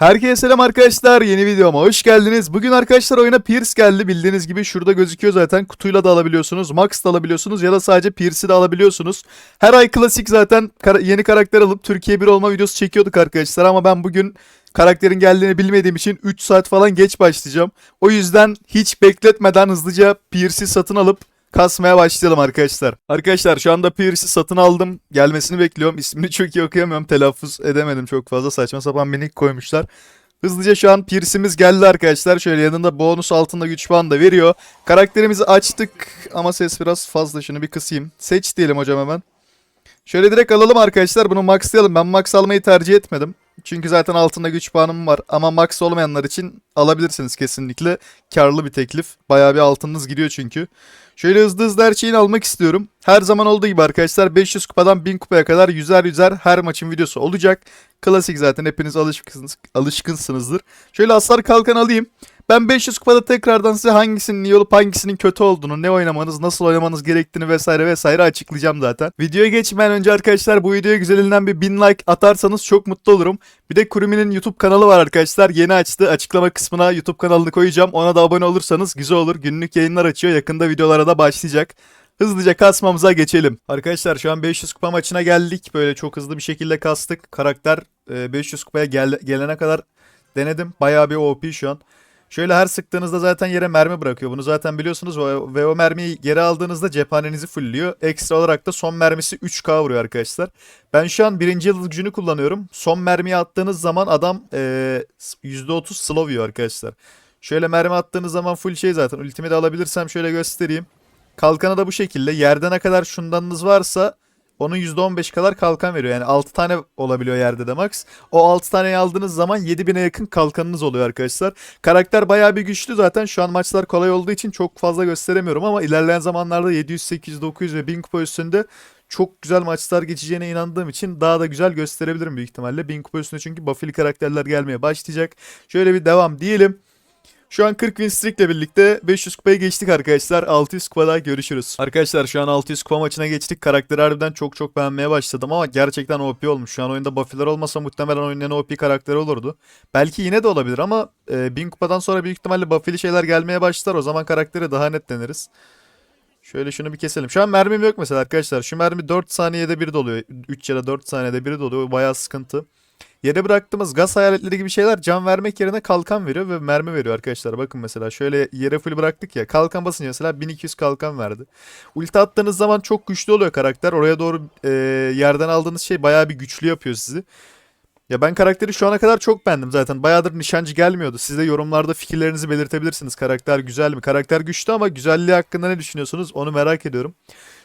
Herkese selam arkadaşlar. Yeni videoma hoş geldiniz. Bugün arkadaşlar oyuna Pierce geldi. Bildiğiniz gibi şurada gözüküyor zaten. Kutuyla da alabiliyorsunuz. Max da alabiliyorsunuz ya da sadece Pierce'i de alabiliyorsunuz. Her ay klasik zaten kara- yeni karakter alıp Türkiye 1 olma videosu çekiyorduk arkadaşlar. Ama ben bugün karakterin geldiğini bilmediğim için 3 saat falan geç başlayacağım. O yüzden hiç bekletmeden hızlıca Pierce'i satın alıp kasmaya başlayalım arkadaşlar. Arkadaşlar şu anda Pierce'i satın aldım. Gelmesini bekliyorum. İsmini çok iyi okuyamıyorum. Telaffuz edemedim çok fazla. Saçma sapan bir nick koymuşlar. Hızlıca şu an Pierce'imiz geldi arkadaşlar. Şöyle yanında bonus altında güç puanı da veriyor. Karakterimizi açtık ama ses biraz fazla. Şunu bir kısayım. Seç diyelim hocam hemen. Şöyle direkt alalım arkadaşlar. Bunu maxlayalım. Ben max almayı tercih etmedim. Çünkü zaten altında güç puanım var. Ama max olmayanlar için alabilirsiniz kesinlikle. Karlı bir teklif. Bayağı bir altınız gidiyor çünkü. Şöyle hızlı hızlı her şeyini almak istiyorum. Her zaman olduğu gibi arkadaşlar 500 kupadan 1000 kupaya kadar yüzer yüzer her maçın videosu olacak. Klasik zaten hepiniz alışkınsınız, alışkınsınızdır. Şöyle hasar kalkan alayım. Ben 500 kupada tekrardan size hangisinin iyi olup hangisinin kötü olduğunu, ne oynamanız, nasıl oynamanız gerektiğini vesaire vesaire açıklayacağım zaten. Videoya geçmeden önce arkadaşlar bu videoya güzelinden bir 1000 like atarsanız çok mutlu olurum. Bir de Kurumi'nin YouTube kanalı var arkadaşlar. Yeni açtı. Açıklama kısmına YouTube kanalını koyacağım. Ona da abone olursanız güzel olur. Günlük yayınlar açıyor. Yakında videolara da başlayacak. Hızlıca kasmamıza geçelim. Arkadaşlar şu an 500 kupa maçına geldik. Böyle çok hızlı bir şekilde kastık. Karakter e, 500 kupaya gel- gelene kadar denedim. Bayağı bir OP şu an. Şöyle her sıktığınızda zaten yere mermi bırakıyor. Bunu zaten biliyorsunuz ve o mermiyi geri aldığınızda cephanenizi fullliyor. Ekstra olarak da son mermisi 3K vuruyor arkadaşlar. Ben şu an birinci yıldız gücünü kullanıyorum. Son mermiyi attığınız zaman adam eee, %30 slow yiyor arkadaşlar. Şöyle mermi attığınız zaman full şey zaten. Ultimi de alabilirsem şöyle göstereyim. Kalkanı da bu şekilde. Yerde ne kadar şundanınız varsa onun %15 kadar kalkan veriyor. Yani 6 tane olabiliyor yerde de max. O 6 taneyi aldığınız zaman 7000'e yakın kalkanınız oluyor arkadaşlar. Karakter bayağı bir güçlü zaten. Şu an maçlar kolay olduğu için çok fazla gösteremiyorum ama ilerleyen zamanlarda 700, 800, 900 ve 1000 kupa üstünde çok güzel maçlar geçeceğine inandığım için daha da güzel gösterebilirim büyük ihtimalle. 1000 kupa üstünde çünkü buff'li karakterler gelmeye başlayacak. Şöyle bir devam diyelim. Şu an 40 win streak ile birlikte 500 kupaya geçtik arkadaşlar. 600 kupada görüşürüz. Arkadaşlar şu an 600 kupa maçına geçtik. Karakteri harbiden çok çok beğenmeye başladım ama gerçekten OP olmuş. Şu an oyunda buff'ler olmasa muhtemelen oyunun OP karakteri olurdu. Belki yine de olabilir ama e, 1000 kupadan sonra büyük ihtimalle buff'li şeyler gelmeye başlar. O zaman karakteri daha net deneriz. Şöyle şunu bir keselim. Şu an mermim yok mesela arkadaşlar. Şu mermi 4 saniyede bir doluyor. 3 ya da 4 saniyede biri doluyor. Bayağı sıkıntı. Yere bıraktığımız gaz hayaletleri gibi şeyler can vermek yerine kalkan veriyor ve mermi veriyor arkadaşlar. Bakın mesela şöyle yere full bıraktık ya. Kalkan basınca mesela 1200 kalkan verdi. Ulti attığınız zaman çok güçlü oluyor karakter. Oraya doğru e, yerden aldığınız şey bayağı bir güçlü yapıyor sizi. Ya ben karakteri şu ana kadar çok beğendim zaten. Bayağıdır nişancı gelmiyordu. Siz de yorumlarda fikirlerinizi belirtebilirsiniz. Karakter güzel mi? Karakter güçlü ama güzelliği hakkında ne düşünüyorsunuz? Onu merak ediyorum.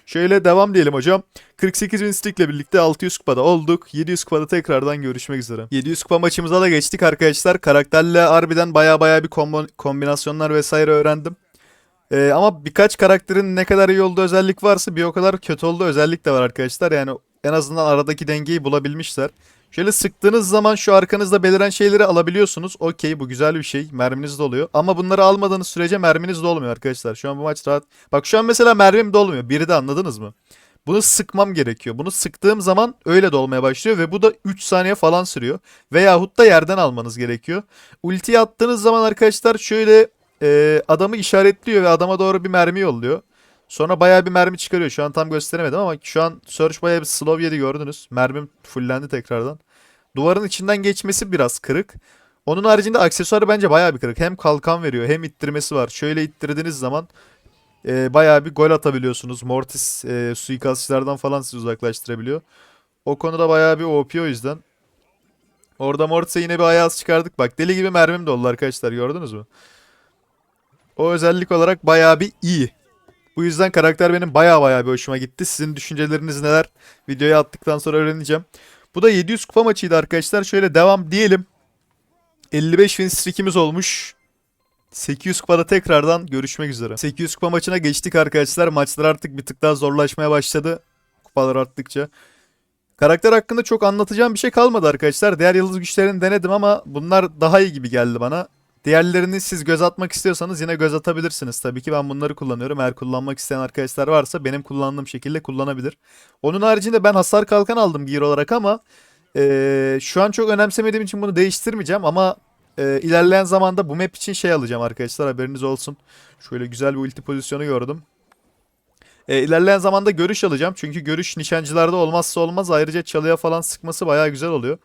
Şöyle devam diyelim hocam. 48 win streak ile birlikte 600 kupada olduk. 700 kupada tekrardan görüşmek üzere. 700 kupa maçımıza da geçtik arkadaşlar. Karakterle harbiden baya baya bir kombinasyonlar vesaire öğrendim. Ee, ama birkaç karakterin ne kadar iyi olduğu özellik varsa bir o kadar kötü olduğu özellik de var arkadaşlar. Yani en azından aradaki dengeyi bulabilmişler. Şöyle sıktığınız zaman şu arkanızda beliren şeyleri alabiliyorsunuz. Okey bu güzel bir şey. Merminiz doluyor. Ama bunları almadığınız sürece merminiz dolmuyor arkadaşlar. Şu an bu maç rahat. Bak şu an mesela mermim dolmuyor. Biri de anladınız mı? Bunu sıkmam gerekiyor. Bunu sıktığım zaman öyle dolmaya başlıyor ve bu da 3 saniye falan sürüyor. Veyahut da yerden almanız gerekiyor. Ultiyi attığınız zaman arkadaşlar şöyle e, adamı işaretliyor ve adama doğru bir mermi yolluyor. Sonra bayağı bir mermi çıkarıyor. Şu an tam gösteremedim ama şu an search bayağı bir slow yedi gördünüz. Mermim fullendi tekrardan. Duvarın içinden geçmesi biraz kırık. Onun haricinde aksesuarı bence bayağı bir kırık. Hem kalkan veriyor hem ittirmesi var. Şöyle ittirdiğiniz zaman e, bayağı bir gol atabiliyorsunuz. Mortis e, suikastçılardan falan sizi uzaklaştırabiliyor. O konuda bayağı bir OP o yüzden. Orada Mortis'e yine bir ayaz çıkardık. Bak deli gibi mermim doldu arkadaşlar gördünüz mü? O özellik olarak bayağı bir iyi. Bu yüzden karakter benim bayağı bayağı bir hoşuma gitti. Sizin düşünceleriniz neler? Videoya attıktan sonra öğreneceğim. Bu da 700 kupa maçıydı arkadaşlar. Şöyle devam diyelim. 55 win streak'imiz olmuş. 800 kupada tekrardan görüşmek üzere. 800 kupa maçına geçtik arkadaşlar. Maçlar artık bir tık daha zorlaşmaya başladı. Kupalar arttıkça. Karakter hakkında çok anlatacağım bir şey kalmadı arkadaşlar. Diğer yıldız güçlerini denedim ama bunlar daha iyi gibi geldi bana. Diğerlerini siz göz atmak istiyorsanız yine göz atabilirsiniz. Tabii ki ben bunları kullanıyorum. Eğer kullanmak isteyen arkadaşlar varsa benim kullandığım şekilde kullanabilir. Onun haricinde ben hasar kalkan aldım gear olarak ama Ee, şu an çok önemsemediğim için bunu değiştirmeyeceğim ama e, ilerleyen zamanda bu map için şey alacağım arkadaşlar haberiniz olsun. Şöyle güzel bir ulti pozisyonu gördüm. E, ilerleyen zamanda görüş alacağım. Çünkü görüş nişancılarda olmazsa olmaz. Ayrıca çalıya falan sıkması bayağı güzel oluyor.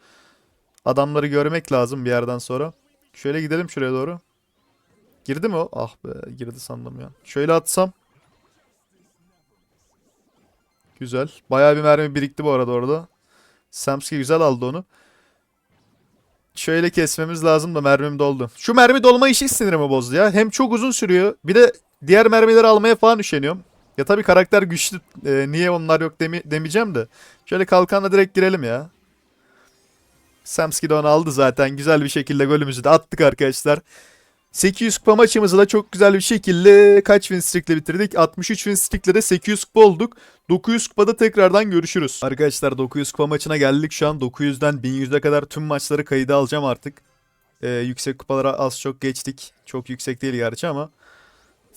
Adamları görmek lazım bir yerden sonra. Şöyle gidelim şuraya doğru. Girdi mi o? Ah be girdi sandım ya. Şöyle atsam. Güzel. Bayağı bir mermi birikti bu arada orada. Samski güzel aldı onu. Şöyle kesmemiz lazım da mermim doldu. Şu mermi dolma işi sinirimi bozdu ya. Hem çok uzun sürüyor. Bir de diğer mermileri almaya falan üşeniyorum. Ya tabii karakter güçlü. Ee, niye onlar yok demi demeyeceğim de. Şöyle kalkanla direkt girelim ya. Samski de onu aldı zaten. Güzel bir şekilde golümüzü de attık arkadaşlar. 800 kupa maçımızı da çok güzel bir şekilde kaç win streak'le bitirdik? 63 win streak'le de 800 kupa olduk. 900 kupada tekrardan görüşürüz. Arkadaşlar 900 kupa maçına geldik şu an. 900'den 1100'e kadar tüm maçları kayıda alacağım artık. Ee, yüksek kupalara az çok geçtik. Çok yüksek değil gerçi ama.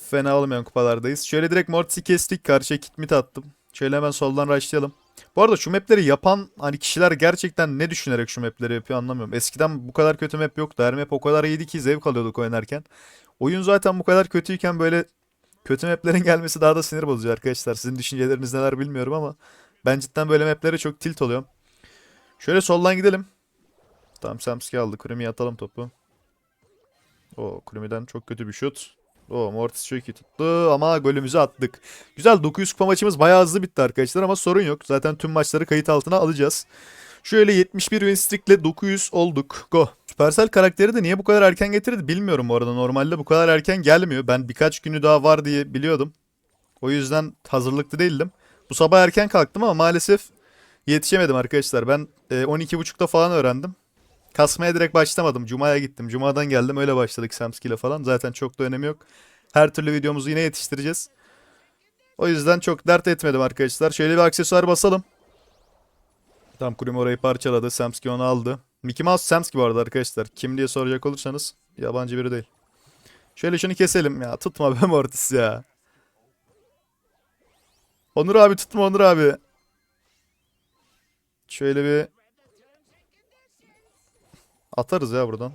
Fena olmayan kupalardayız. Şöyle direkt Mortis'i kestik. Karşıya kitmit attım. Şöyle hemen soldan rushlayalım. Bu arada şu mapleri yapan hani kişiler gerçekten ne düşünerek şu mapleri yapıyor anlamıyorum. Eskiden bu kadar kötü map yoktu. Her map o kadar iyiydi ki zevk alıyorduk oynarken. Oyun zaten bu kadar kötüyken böyle kötü maplerin gelmesi daha da sinir bozucu arkadaşlar. Sizin düşünceleriniz neler bilmiyorum ama ben cidden böyle maplere çok tilt oluyorum. Şöyle soldan gidelim. Tamam Samski aldı. Kurimi'ye atalım topu. O Kurimi'den çok kötü bir şut. O Mortis çok iyi tuttu ama golümüzü attık. Güzel 900 kupa maçımız bayağı hızlı bitti arkadaşlar ama sorun yok. Zaten tüm maçları kayıt altına alacağız. Şöyle 71 win streak'le 900 olduk. Go. Supercell karakteri de niye bu kadar erken getirdi bilmiyorum bu arada. Normalde bu kadar erken gelmiyor. Ben birkaç günü daha var diye biliyordum. O yüzden hazırlıklı değildim. Bu sabah erken kalktım ama maalesef yetişemedim arkadaşlar. Ben e, 12.30'da falan öğrendim. Kasmaya direkt başlamadım. Cuma'ya gittim. Cuma'dan geldim öyle başladık Samski ile falan. Zaten çok da önemi yok. Her türlü videomuzu yine yetiştireceğiz. O yüzden çok dert etmedim arkadaşlar. Şöyle bir aksesuar basalım. Tam Kurim orayı parçaladı. Samski onu aldı. Mickey Mouse Samski bu arada arkadaşlar. Kim diye soracak olursanız yabancı biri değil. Şöyle şunu keselim ya. Tutma be Mortis ya. Onur abi tutma Onur abi. Şöyle bir Atarız ya buradan.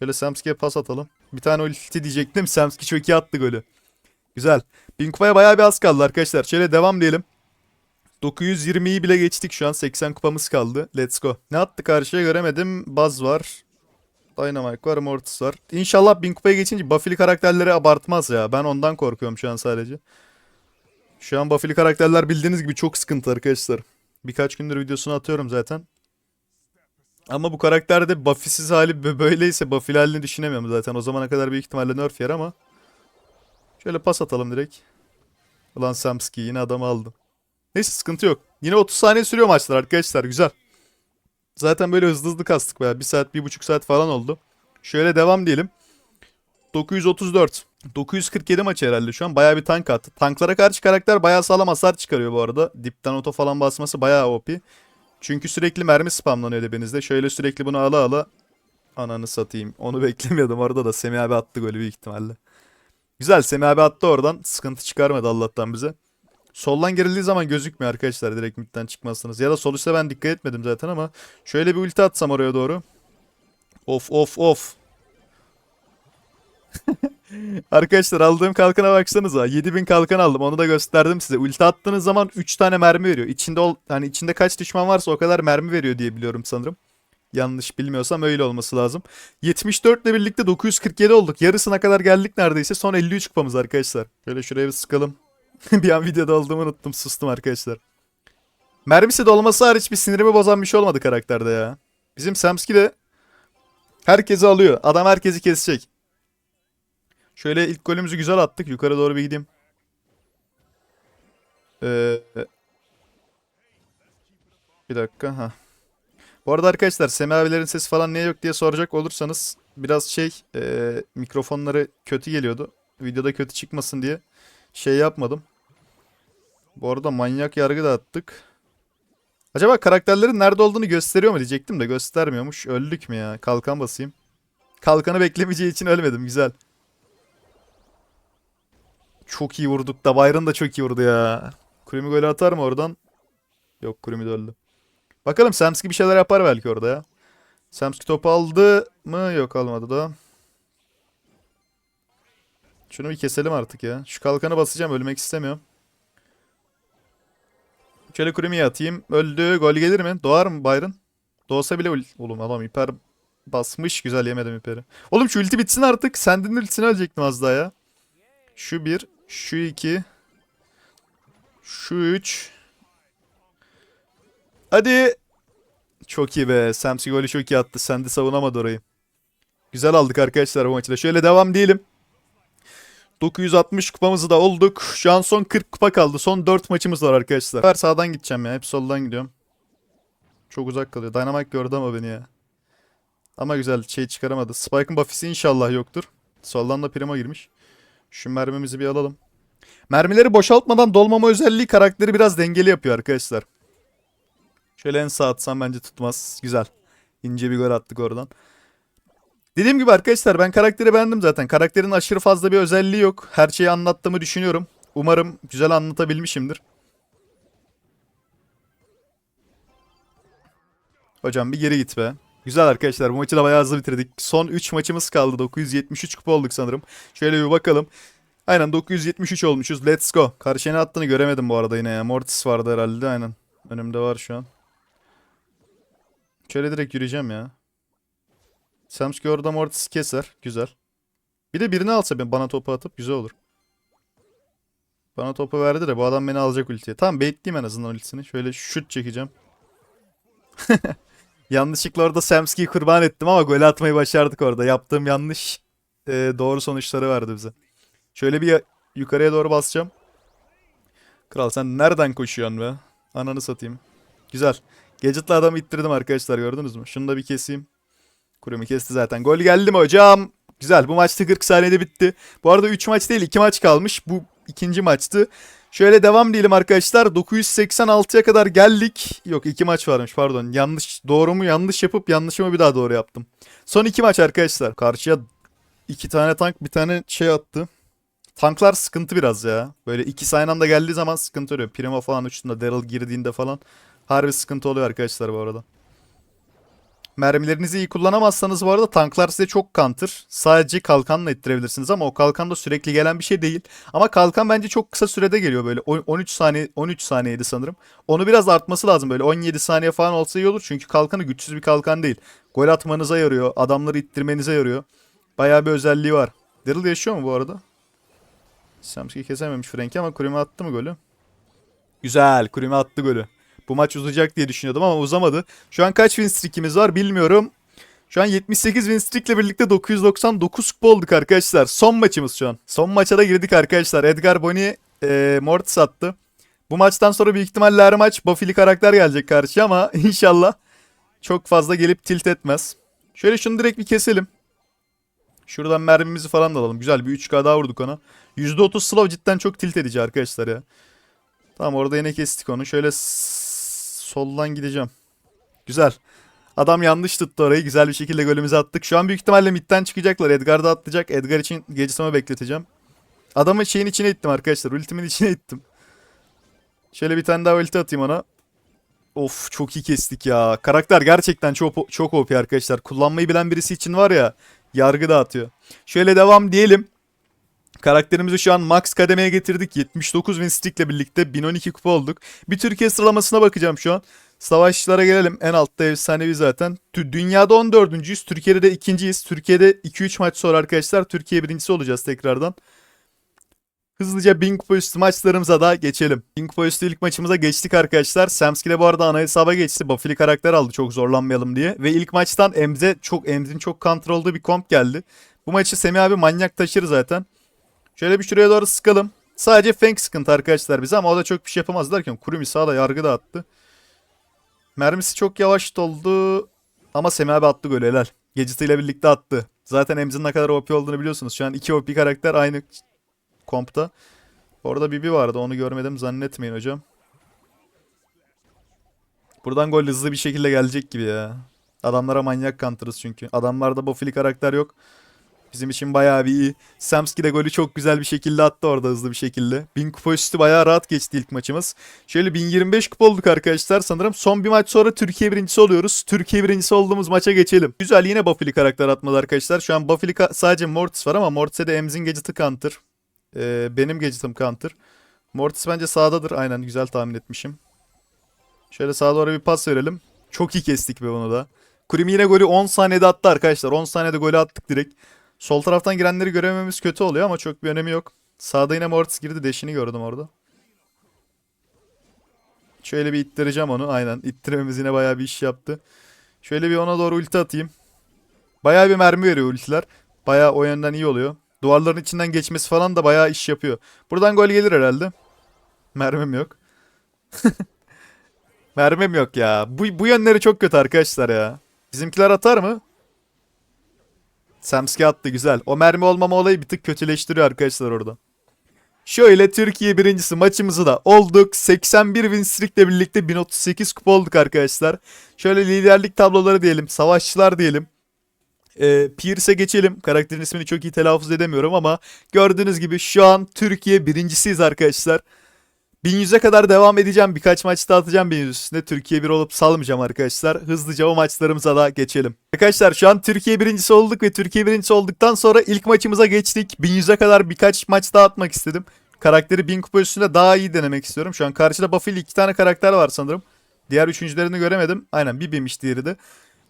Böyle Samski'ye pas atalım. Bir tane ulti diyecektim. Samski iyi attı golü. Güzel. Bin kupaya bayağı bir az kaldı arkadaşlar. Şöyle devam diyelim. 920'yi bile geçtik şu an. 80 kupamız kaldı. Let's go. Ne attı karşıya göremedim. Buzz var. Dynamite var. Mortis var. İnşallah 1000 kupaya geçince Buffy'li karakterleri abartmaz ya. Ben ondan korkuyorum şu an sadece. Şu an Buffy'li karakterler bildiğiniz gibi çok sıkıntı arkadaşlar. Birkaç gündür videosunu atıyorum zaten. Ama bu karakterde Buffy'siz hali bö- böyleyse Buffy'li halini düşünemiyorum zaten. O zamana kadar büyük ihtimalle nerf yer ama. Şöyle pas atalım direkt. Ulan Samski yine adamı aldım. Neyse sıkıntı yok. Yine 30 saniye sürüyor maçlar arkadaşlar güzel. Zaten böyle hızlı hızlı kastık bayağı. 1 saat 1,5 saat falan oldu. Şöyle devam diyelim. 934. 947 maç herhalde şu an. Bayağı bir tank attı. Tanklara karşı karakter bayağı sağlam hasar çıkarıyor bu arada. Dipten oto falan basması bayağı OP. Çünkü sürekli mermi spamlanıyor ebenizde. Şöyle sürekli bunu ala ala. Ananı satayım. Onu beklemiyordum. Orada da Semih abi attı golü büyük ihtimalle. Güzel Semih abi attı oradan. Sıkıntı çıkarmadı Allah'tan bize. Soldan gerildiği zaman gözükmüyor arkadaşlar direkt midden çıkmazsınız. Ya da sol üstte ben dikkat etmedim zaten ama. Şöyle bir ulti atsam oraya doğru. Of of of. Arkadaşlar aldığım kalkana baksanıza. 7000 kalkan aldım. Onu da gösterdim size. Ulti attığınız zaman 3 tane mermi veriyor. İçinde ol hani içinde kaç düşman varsa o kadar mermi veriyor diye biliyorum sanırım. Yanlış bilmiyorsam öyle olması lazım. 74 ile birlikte 947 olduk. Yarısına kadar geldik neredeyse. Son 53 kupamız arkadaşlar. Şöyle şuraya bir sıkalım. bir an videoda olduğumu unuttum. Sustum arkadaşlar. Mermisi de olması hariç bir sinirimi bozan bir şey olmadı karakterde ya. Bizim Samski de herkesi alıyor. Adam herkesi kesecek. Şöyle ilk golümüzü güzel attık. Yukarı doğru bir gideyim. Ee, bir dakika. ha. Bu arada arkadaşlar Semih abilerin sesi falan niye yok diye soracak olursanız biraz şey e, mikrofonları kötü geliyordu. Videoda kötü çıkmasın diye şey yapmadım. Bu arada manyak yargı da attık. Acaba karakterlerin nerede olduğunu gösteriyor mu diyecektim de göstermiyormuş. Öldük mü ya? Kalkan basayım. Kalkanı beklemeyeceği için ölmedim. Güzel. Çok iyi vurduk da Byron da çok iyi vurdu ya. Kurimi golü atar mı oradan? Yok Kurimi de öldü. Bakalım Samski bir şeyler yapar belki orada ya. Samski topu aldı mı? Yok almadı da. Şunu bir keselim artık ya. Şu kalkanı basacağım. Ölmek istemiyorum. Şöyle Kurimi'ye atayım. Öldü. Gol gelir mi? Doğar mı Byron? Doğsa bile ul- Oğlum adam hiper basmış. Güzel yemedim hiperi. Oğlum şu ulti bitsin artık. Sendin ultisini ölecektim az daha ya. Şu bir. Şu iki. Şu üç. Hadi. Çok iyi be. Samsi golü çok iyi attı. Sen de savunamadı orayı. Güzel aldık arkadaşlar bu maçı da. Şöyle devam diyelim. 960 kupamızı da olduk. Şu an son 40 kupa kaldı. Son 4 maçımız var arkadaşlar. Her sağdan gideceğim ya. Hep soldan gidiyorum. Çok uzak kalıyor. Dynamite gördü ama beni ya. Ama güzel şey çıkaramadı. Spike'ın buff'isi inşallah yoktur. Soldan da Primo girmiş. Şu mermimizi bir alalım. Mermileri boşaltmadan dolmama özelliği karakteri biraz dengeli yapıyor arkadaşlar. Şöyle en sağ atsam bence tutmaz. Güzel. İnce bir gol attık oradan. Dediğim gibi arkadaşlar ben karakteri beğendim zaten. Karakterin aşırı fazla bir özelliği yok. Her şeyi anlattığımı düşünüyorum. Umarım güzel anlatabilmişimdir. Hocam bir geri git be. Güzel arkadaşlar bu maçı da bayağı hızlı bitirdik. Son 3 maçımız kaldı. 973 kupa olduk sanırım. Şöyle bir bakalım. Aynen 973 olmuşuz. Let's go. Karşıya ne attığını göremedim bu arada yine ya. Mortis vardı herhalde aynen. Önümde var şu an. Şöyle direkt yürüyeceğim ya. Samski orada Mortis keser. Güzel. Bir de birini alsa ben bana topu atıp güzel olur. Bana topu verdi de bu adam beni alacak ultiye. Tamam baitleyeyim en azından ultisini. Şöyle şut çekeceğim. Yanlışlıkla orada Samski'yi kurban ettim ama gol atmayı başardık orada. Yaptığım yanlış e, doğru sonuçları verdi bize. Şöyle bir ya- yukarıya doğru basacağım. Kral sen nereden koşuyorsun be? Ananı satayım. Güzel. Gadget'la adamı ittirdim arkadaşlar gördünüz mü? Şunu da bir keseyim. Kurumu kesti zaten. Gol geldi mi hocam? Güzel. Bu maçta 40 saniyede bitti. Bu arada 3 maç değil 2 maç kalmış. Bu ikinci maçtı. Şöyle devam diyelim arkadaşlar. 986'ya kadar geldik. Yok 2 maç varmış pardon. Yanlış doğru mu yanlış yapıp yanlışımı bir daha doğru yaptım. Son 2 maç arkadaşlar. Karşıya 2 tane tank bir tane şey attı. Tanklar sıkıntı biraz ya. Böyle ikisi aynı anda geldiği zaman sıkıntı oluyor. Primo falan uçtuğunda, Daryl girdiğinde falan. Harbi sıkıntı oluyor arkadaşlar bu arada. Mermilerinizi iyi kullanamazsanız bu arada tanklar size çok counter. Sadece kalkanla ettirebilirsiniz ama o kalkan da sürekli gelen bir şey değil. Ama kalkan bence çok kısa sürede geliyor böyle. On- 13 saniye 13 saniyeydi sanırım. Onu biraz artması lazım böyle 17 saniye falan olsa iyi olur. Çünkü kalkanı güçsüz bir kalkan değil. Gol atmanıza yarıyor. Adamları ittirmenize yarıyor. Bayağı bir özelliği var. Daryl yaşıyor mu bu arada? Samski kesememiş Frank'i ama Kurime attı mı golü? Güzel. Kurime attı golü. Bu maç uzayacak diye düşünüyordum ama uzamadı. Şu an kaç win streak'imiz var bilmiyorum. Şu an 78 win streak'le birlikte 999 kupa olduk arkadaşlar. Son maçımız şu an. Son maça da girdik arkadaşlar. Edgar Boni e, Mortis attı. Bu maçtan sonra büyük ihtimalle her maç Buffy'li karakter gelecek karşıya ama inşallah çok fazla gelip tilt etmez. Şöyle şunu direkt bir keselim. Şuradan mermimizi falan da alalım. Güzel bir 3K daha vurduk ona. %30 slow cidden çok tilt edici arkadaşlar ya. Tamam orada yine kestik onu. Şöyle soldan gideceğim. Güzel. Adam yanlış tuttu orayı. Güzel bir şekilde golümüzü attık. Şu an büyük ihtimalle midden çıkacaklar. Edgar da atlayacak. Edgar için gecesime bekleteceğim. Adamı şeyin içine ittim arkadaşlar. Ultimin içine ittim. Şöyle bir tane daha ulti atayım ona. Of çok iyi kestik ya. Karakter gerçekten çok çok OP arkadaşlar. Kullanmayı bilen birisi için var ya yargı dağıtıyor. Şöyle devam diyelim. Karakterimizi şu an max kademeye getirdik. 79 win streak'le birlikte 1012 kupa olduk. Bir Türkiye sıralamasına bakacağım şu an. Savaşçılara gelelim. En altta efsanevi zaten. Dünyada 14.yüz. Türkiye'de de ikinciyiz. Türkiye'de 2-3 maç sonra arkadaşlar Türkiye birincisi olacağız tekrardan. Hızlıca 1000 kupa üstü maçlarımıza da geçelim. 1000 kupa üstü ilk maçımıza geçtik arkadaşlar. Samski de bu arada ana hesaba geçti. Buffy'li karakter aldı çok zorlanmayalım diye. Ve ilk maçtan Emze çok Emz'in çok counter olduğu bir komp geldi. Bu maçı Semih abi manyak taşır zaten. Şöyle bir şuraya doğru sıkalım. Sadece Feng sıkıntı arkadaşlar bize ama o da çok bir şey yapamaz derken Kurumi sağda yargı da attı. Mermisi çok yavaş doldu ama Semih abi attı golü helal. Geciti ile birlikte attı. Zaten Emz'in ne kadar OP olduğunu biliyorsunuz. Şu an iki OP karakter aynı kompta. Orada Bibi vardı onu görmedim zannetmeyin hocam. Buradan gol hızlı bir şekilde gelecek gibi ya. Adamlara manyak counter'ız çünkü. Adamlarda Buffy'li karakter yok. Bizim için bayağı bir iyi. Samski de golü çok güzel bir şekilde attı orada hızlı bir şekilde. 1000 kupa üstü bayağı rahat geçti ilk maçımız. Şöyle 1025 kupa olduk arkadaşlar sanırım. Son bir maç sonra Türkiye birincisi oluyoruz. Türkiye birincisi olduğumuz maça geçelim. Güzel yine Buffy'li karakter atmadı arkadaşlar. Şu an Buffy'li sadece Mortis var ama Mortis'e de Emz'in gadget'ı counter. Ee, benim gadget'ım counter. Mortis bence sağdadır. Aynen güzel tahmin etmişim. Şöyle sağa doğru bir pas verelim. Çok iyi kestik be bunu da. Kurimi yine golü 10 saniyede attı arkadaşlar. 10 saniyede golü attık direkt. Sol taraftan girenleri göremememiz kötü oluyor ama çok bir önemi yok. Sağda yine Mortis girdi. Deşini gördüm orada. Şöyle bir ittireceğim onu. Aynen. İttirmemiz yine bayağı bir iş yaptı. Şöyle bir ona doğru ulti atayım. Bayağı bir mermi veriyor ultiler. Bayağı o yönden iyi oluyor. Duvarların içinden geçmesi falan da bayağı iş yapıyor. Buradan gol gelir herhalde. Mermim yok. Mermim yok ya. Bu, bu yönleri çok kötü arkadaşlar ya. Bizimkiler atar mı? Samski attı güzel. O mermi olmama olayı bir tık kötüleştiriyor arkadaşlar orada. Şöyle Türkiye birincisi maçımızı da olduk. 81 win streak'le birlikte 1038 kupa olduk arkadaşlar. Şöyle liderlik tabloları diyelim. Savaşçılar diyelim. Ee, Pierce'e geçelim. Karakterin ismini çok iyi telaffuz edemiyorum ama gördüğünüz gibi şu an Türkiye birincisiyiz arkadaşlar. 1100'e kadar devam edeceğim. Birkaç maç daha atacağım 1100 üstünde. Türkiye bir olup salmayacağım arkadaşlar. Hızlıca o maçlarımıza da geçelim. Arkadaşlar şu an Türkiye birincisi olduk ve Türkiye birincisi olduktan sonra ilk maçımıza geçtik. 1100'e kadar birkaç maç daha atmak istedim. Karakteri 1000 kupa üstünde daha iyi denemek istiyorum. Şu an karşıda Buffy'li iki tane karakter var sanırım. Diğer üçüncülerini göremedim. Aynen bir BİM'miş diğeri de.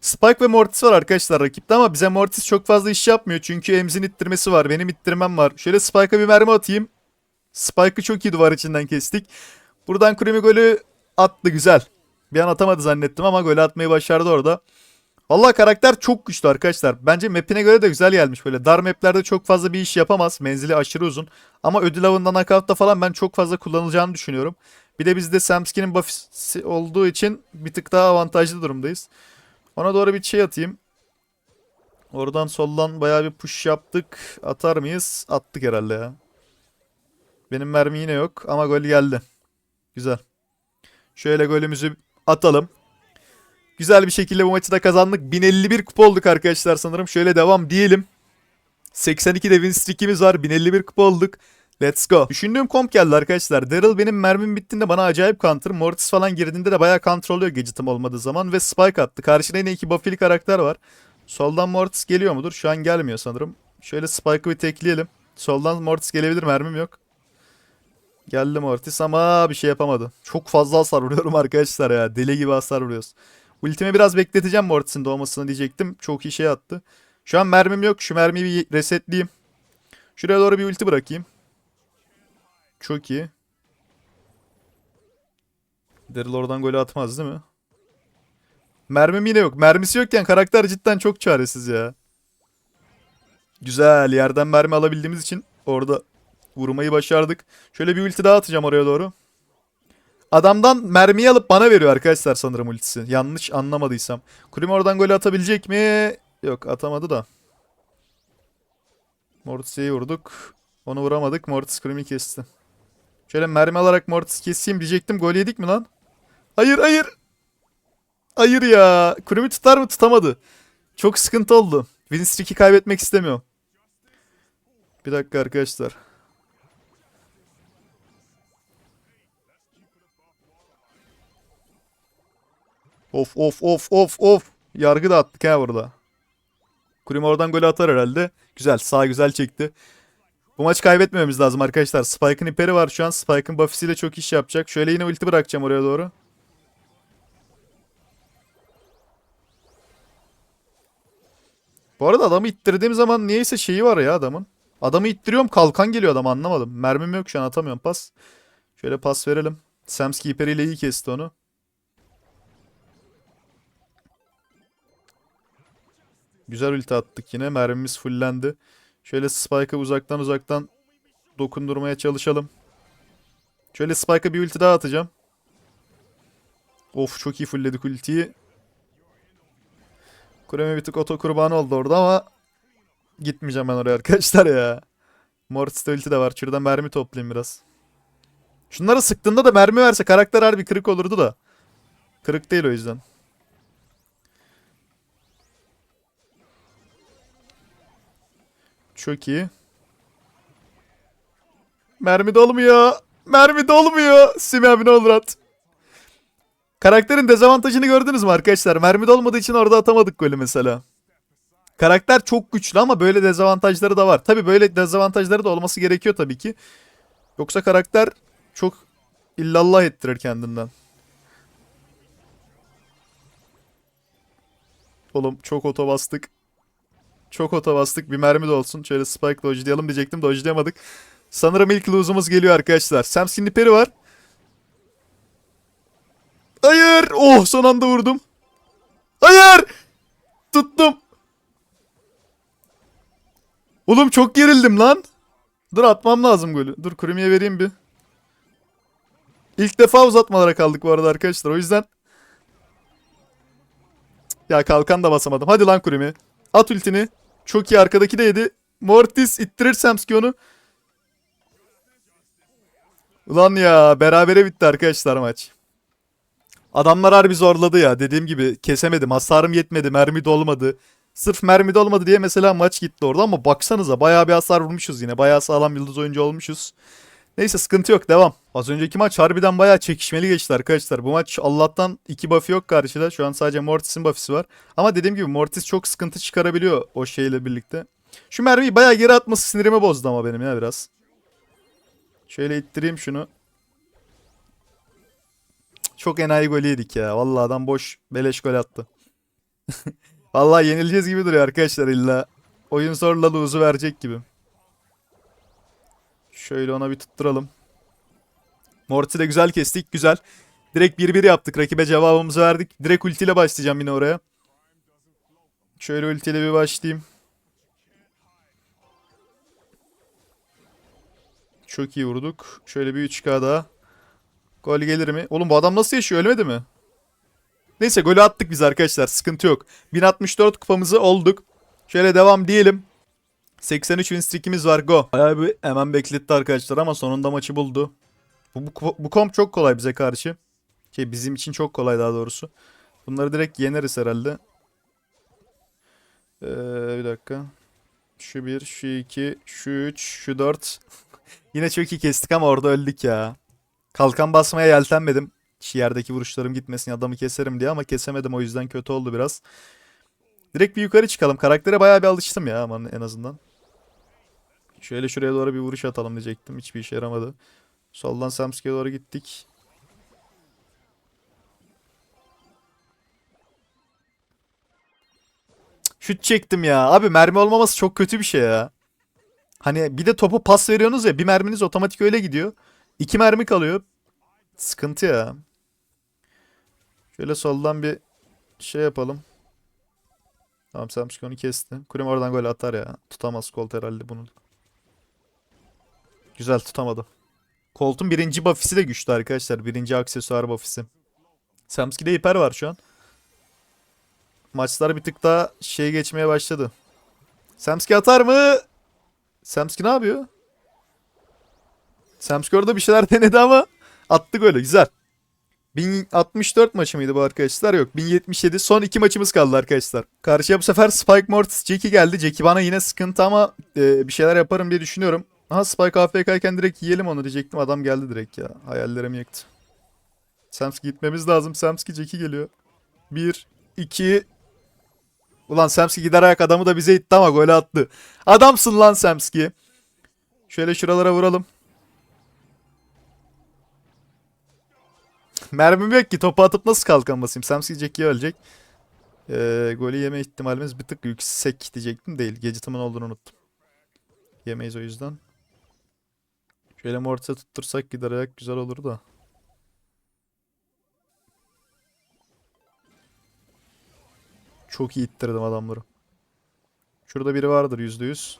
Spike ve Mortis var arkadaşlar rakipte ama bize Mortis çok fazla iş yapmıyor. Çünkü Emz'in ittirmesi var. Benim ittirmem var. Şöyle Spike'a bir mermi atayım. Spike'ı çok iyi duvar içinden kestik. Buradan Kurimi golü attı güzel. Bir an atamadı zannettim ama golü atmayı başardı orada. Vallahi karakter çok güçlü arkadaşlar. Bence map'ine göre de güzel gelmiş. Böyle dar map'lerde çok fazla bir iş yapamaz. Menzili aşırı uzun. Ama ödül avından knockout'ta falan ben çok fazla kullanılacağını düşünüyorum. Bir de bizde Samski'nin buff'si olduğu için bir tık daha avantajlı durumdayız. Ona doğru bir şey atayım. Oradan soldan bayağı bir push yaptık. Atar mıyız? Attık herhalde ya. Benim mermi yine yok ama gol geldi. Güzel. Şöyle golümüzü atalım. Güzel bir şekilde bu maçı da kazandık. 1051 kupa olduk arkadaşlar sanırım. Şöyle devam diyelim. 82'de win streak'imiz var. 1051 kupa olduk. Let's go. Düşündüğüm komp geldi arkadaşlar. Daryl benim mermim bittiğinde bana acayip counter. Mortis falan girdiğinde de bayağı counter oluyor gadget'ım olmadığı zaman. Ve Spike attı. Karşıda yine iki buff'li karakter var. Soldan Mortis geliyor mudur? Şu an gelmiyor sanırım. Şöyle Spike'ı bir tekleyelim. Soldan Mortis gelebilir mermim yok. Geldi Mortis ama bir şey yapamadı. Çok fazla hasar vuruyorum arkadaşlar ya. Deli gibi hasar vuruyoruz. Ultimi biraz bekleteceğim Mortis'in doğmasını diyecektim. Çok iyi şey attı. Şu an mermim yok. Şu mermiyi bir resetleyeyim. Şuraya doğru bir ulti bırakayım. Çok iyi. Daryl oradan golü atmaz değil mi? Mermim yine yok. Mermisi yokken karakter cidden çok çaresiz ya. Güzel. Yerden mermi alabildiğimiz için orada vurmayı başardık. Şöyle bir ulti daha atacağım oraya doğru. Adamdan mermiyi alıp bana veriyor arkadaşlar sanırım ultisi. Yanlış anlamadıysam. Kurim oradan golü atabilecek mi? Yok atamadı da. Mortis'i vurduk. Onu vuramadık. Mortis Kurim'i kesti. Şöyle mermi alarak Mortis keseyim diyecektim. Gol yedik mi lan? Hayır hayır. Hayır ya. Kurim'i tutar mı? Tutamadı. Çok sıkıntı oldu. Win kaybetmek istemiyorum. Bir dakika arkadaşlar. Of of of of of. Yargı da attık ha burada. Kurim oradan golü atar herhalde. Güzel. Sağ güzel çekti. Bu maç kaybetmememiz lazım arkadaşlar. Spike'ın iperi var şu an. Spike'ın buff'siyle çok iş yapacak. Şöyle yine ulti bırakacağım oraya doğru. Bu arada adamı ittirdiğim zaman niyeyse şeyi var ya adamın. Adamı ittiriyorum kalkan geliyor adam anlamadım. Mermim yok şu an atamıyorum pas. Şöyle pas verelim. Samski iperiyle iyi kesti onu. Güzel ulti attık yine. Mermimiz fullendi. Şöyle Spike'a uzaktan uzaktan dokundurmaya çalışalım. Şöyle Spike'a bir ulti daha atacağım. Of çok iyi fullledik ultiyi. Kureme bir tık oto kurbanı oldu orada ama gitmeyeceğim ben oraya arkadaşlar ya. Mortis'te ulti de var. Şuradan mermi toplayayım biraz. Şunları sıktığında da mermi verse karakter harbi kırık olurdu da. Kırık değil o yüzden. Çok iyi. Mermi dolmuyor. Mermi dolmuyor. Simi abi ne olur at. Karakterin dezavantajını gördünüz mü arkadaşlar? Mermi dolmadığı için orada atamadık golü mesela. Karakter çok güçlü ama böyle dezavantajları da var. Tabi böyle dezavantajları da olması gerekiyor tabii ki. Yoksa karakter çok illallah ettirir kendinden. Oğlum çok oto bastık. Çok oto bastık. Bir mermi de olsun. Şöyle spike dodge'layalım diyecektim. Dodge'layamadık. Sanırım ilk lose'umuz geliyor arkadaşlar. Samskin Niperi var. Hayır. Oh son anda vurdum. Hayır. Tuttum. Oğlum çok gerildim lan. Dur atmam lazım golü. Dur Kurumi'ye vereyim bir. İlk defa uzatmalara kaldık bu arada arkadaşlar. O yüzden ya kalkan da basamadım. Hadi lan Kurumi. At ultini. Çok iyi arkadaki de yedi. Mortis ittirir Samski onu. Ulan ya berabere bitti arkadaşlar maç. Adamlar harbi zorladı ya. Dediğim gibi kesemedim. Hasarım yetmedi. Mermi dolmadı. Sırf mermi dolmadı diye mesela maç gitti orada ama baksanıza bayağı bir hasar vurmuşuz yine. Bayağı sağlam yıldız oyuncu olmuşuz. Neyse sıkıntı yok devam. Az önceki maç harbiden bayağı çekişmeli geçti arkadaşlar. Bu maç Allah'tan iki buff'ı yok karşıda. Şu an sadece Mortis'in buff'isi var. Ama dediğim gibi Mortis çok sıkıntı çıkarabiliyor o şeyle birlikte. Şu mermiyi bayağı geri atması sinirimi bozdu ama benim ya biraz. Şöyle ittireyim şunu. Çok enayi golü yedik ya. Vallahi adam boş beleş gol attı. Vallahi yenileceğiz gibi duruyor arkadaşlar illa. Oyun zorla lose'u verecek gibi. Şöyle ona bir tutturalım. Mortis'i de güzel kestik. Güzel. Direkt 1-1 yaptık. Rakibe cevabımızı verdik. Direkt ultiyle başlayacağım yine oraya. Şöyle ultiyle bir başlayayım. Çok iyi vurduk. Şöyle bir 3K daha. Gol gelir mi? Oğlum bu adam nasıl yaşıyor? Ölmedi mi? Neyse golü attık biz arkadaşlar. Sıkıntı yok. 1064 kupamızı olduk. Şöyle devam diyelim. 83 win streak'imiz var go. Bayağı bir hemen bekletti arkadaşlar ama sonunda maçı buldu. Bu, bu, bu komp çok kolay bize karşı. Şey bizim için çok kolay daha doğrusu. Bunları direkt yeneriz herhalde. Ee, bir dakika. Şu 1, şu 2, şu 3, şu 4. Yine çok iyi kestik ama orada öldük ya. Kalkan basmaya yeltenmedim. Şu yerdeki vuruşlarım gitmesin adamı keserim diye ama kesemedim o yüzden kötü oldu biraz. Direkt bir yukarı çıkalım. Karaktere bayağı bir alıştım ya aman en azından. Şöyle şuraya doğru bir vuruş atalım diyecektim. Hiçbir işe yaramadı. Soldan Samski'ye doğru gittik. Şut çektim ya. Abi mermi olmaması çok kötü bir şey ya. Hani bir de topu pas veriyorsunuz ya bir merminiz otomatik öyle gidiyor. İki mermi kalıyor. Sıkıntı ya. Şöyle soldan bir şey yapalım. Tamam Samski onu kesti. Kurim oradan gol atar ya. Tutamaz Colt herhalde bunu. Güzel tutamadı. Colt'un birinci buff'isi de güçlü arkadaşlar. Birinci aksesuar buff'isi. Samski'de hiper var şu an. Maçlar bir tık daha şey geçmeye başladı. Samski atar mı? Samski ne yapıyor? Samski orada bir şeyler denedi ama attı golü. Güzel. 1064 maçı mıydı bu arkadaşlar? Yok 1077. Son iki maçımız kaldı arkadaşlar. Karşıya bu sefer Spike Mortis Jackie geldi. Jackie bana yine sıkıntı ama e, bir şeyler yaparım diye düşünüyorum. Aha Spike AFK'yken direkt yiyelim onu diyecektim. Adam geldi direkt ya. Hayallerim yaktı. Samski gitmemiz lazım. Samski Jackie geliyor. 1, 2... Ulan Samski gider ayak adamı da bize itti ama gol attı. Adamsın lan Samski. Şöyle şuralara vuralım. Mermim yok ki topu atıp nasıl kalkan basayım? Samski Jackie'ye ölecek. Ee, golü yeme ihtimalimiz bir tık yüksek diyecektim değil. Gadget'ımın olduğunu unuttum. Yemeyiz o yüzden. Şöyle Mortis'e tuttursak gider ayak güzel olur da. Çok iyi ittirdim adamları. Şurada biri vardır %100.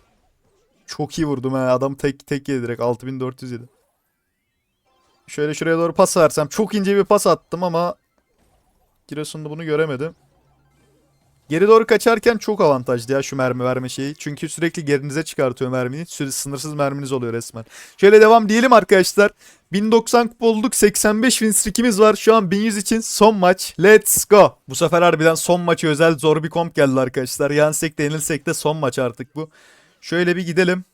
Çok iyi vurdum ha. Adam tek tek yedi direkt 6400 yedi. Şöyle şuraya doğru pas versem. Çok ince bir pas attım ama Giresun'da bunu göremedi. Geri doğru kaçarken çok avantajlı ya şu mermi verme şeyi. Çünkü sürekli gerinize çıkartıyor mermiyi. Sınırsız merminiz oluyor resmen. Şöyle devam diyelim arkadaşlar. 1090 kupa olduk. 85 win streak'imiz var. Şu an 1100 için son maç. Let's go. Bu sefer harbiden son maçı özel zor bir komp geldi arkadaşlar. Yensek de yenilsek de son maç artık bu. Şöyle bir gidelim.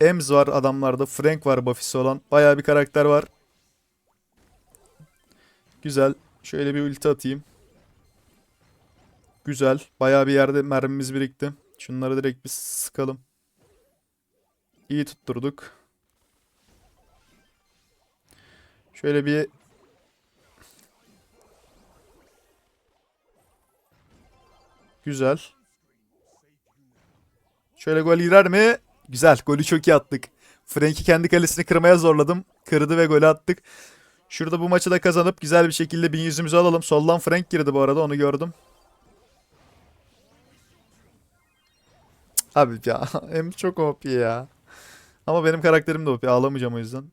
Ems var adamlarda. Frank var Buffy'si olan. Bayağı bir karakter var. Güzel. Şöyle bir ulti atayım. Güzel. Bayağı bir yerde mermimiz birikti. Şunları direkt bir sıkalım. İyi tutturduk. Şöyle bir Güzel. Şöyle gol girer mi? Güzel. Golü çok iyi attık. Frank'i kendi kalesini kırmaya zorladım. Kırdı ve golü attık. Şurada bu maçı da kazanıp güzel bir şekilde 1100'ümüzü alalım. Soldan Frank girdi bu arada onu gördüm. Abi ya hem çok OP ya. Ama benim karakterim de OP. Ağlamayacağım o yüzden.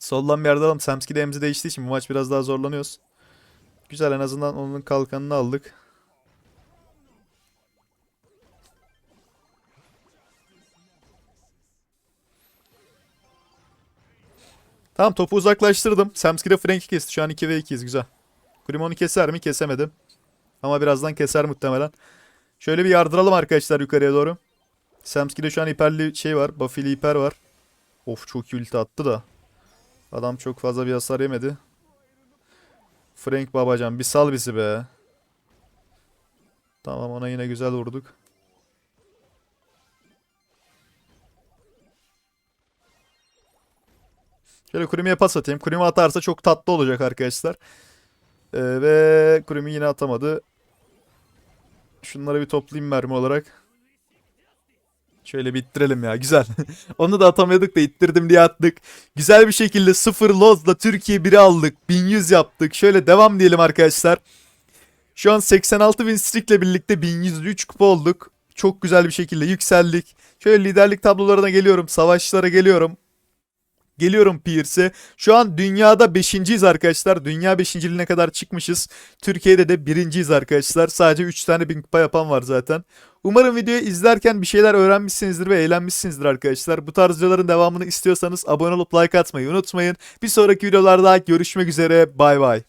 Soldan bir yerde alalım. Samski de emzi değiştiği için bu maç biraz daha zorlanıyoruz. Güzel en azından onun kalkanını aldık. Tamam topu uzaklaştırdım. Samski de Frank'i kesti. Şu an 2 ve 2'yiz. Güzel. Kurimon'u keser mi? Kesemedi. Ama birazdan keser muhtemelen. Şöyle bir yardıralım arkadaşlar yukarıya doğru. Samski'de şu an hiperli şey var. Buffy'li hiper var. Of çok ulti attı da. Adam çok fazla bir hasar yemedi. Frank babacan bir sal bizi be. Tamam ona yine güzel vurduk. Şöyle Kurimi'ye pas atayım. Kurimi atarsa çok tatlı olacak arkadaşlar. Ee, ve Kurimi yine atamadı. Şunları bir toplayayım mermi olarak. Şöyle bir ittirelim ya. Güzel. Onu da atamıyorduk da ittirdim diye attık. Güzel bir şekilde sıfır lozla Türkiye 1'i aldık. 1100 yaptık. Şöyle devam diyelim arkadaşlar. Şu an 86 bin streakle birlikte 1103 kupa olduk. Çok güzel bir şekilde yükseldik. Şöyle liderlik tablolarına geliyorum. Savaşlara geliyorum. Geliyorum Pierce'e. Şu an dünyada 5.yiz arkadaşlar. Dünya 5.liğine kadar çıkmışız. Türkiye'de de 1.yiz arkadaşlar. Sadece 3 tane bin kupa yapan var zaten. Umarım videoyu izlerken bir şeyler öğrenmişsinizdir ve eğlenmişsinizdir arkadaşlar. Bu tarz videoların devamını istiyorsanız abone olup like atmayı unutmayın. Bir sonraki videolarda görüşmek üzere. Bay bay.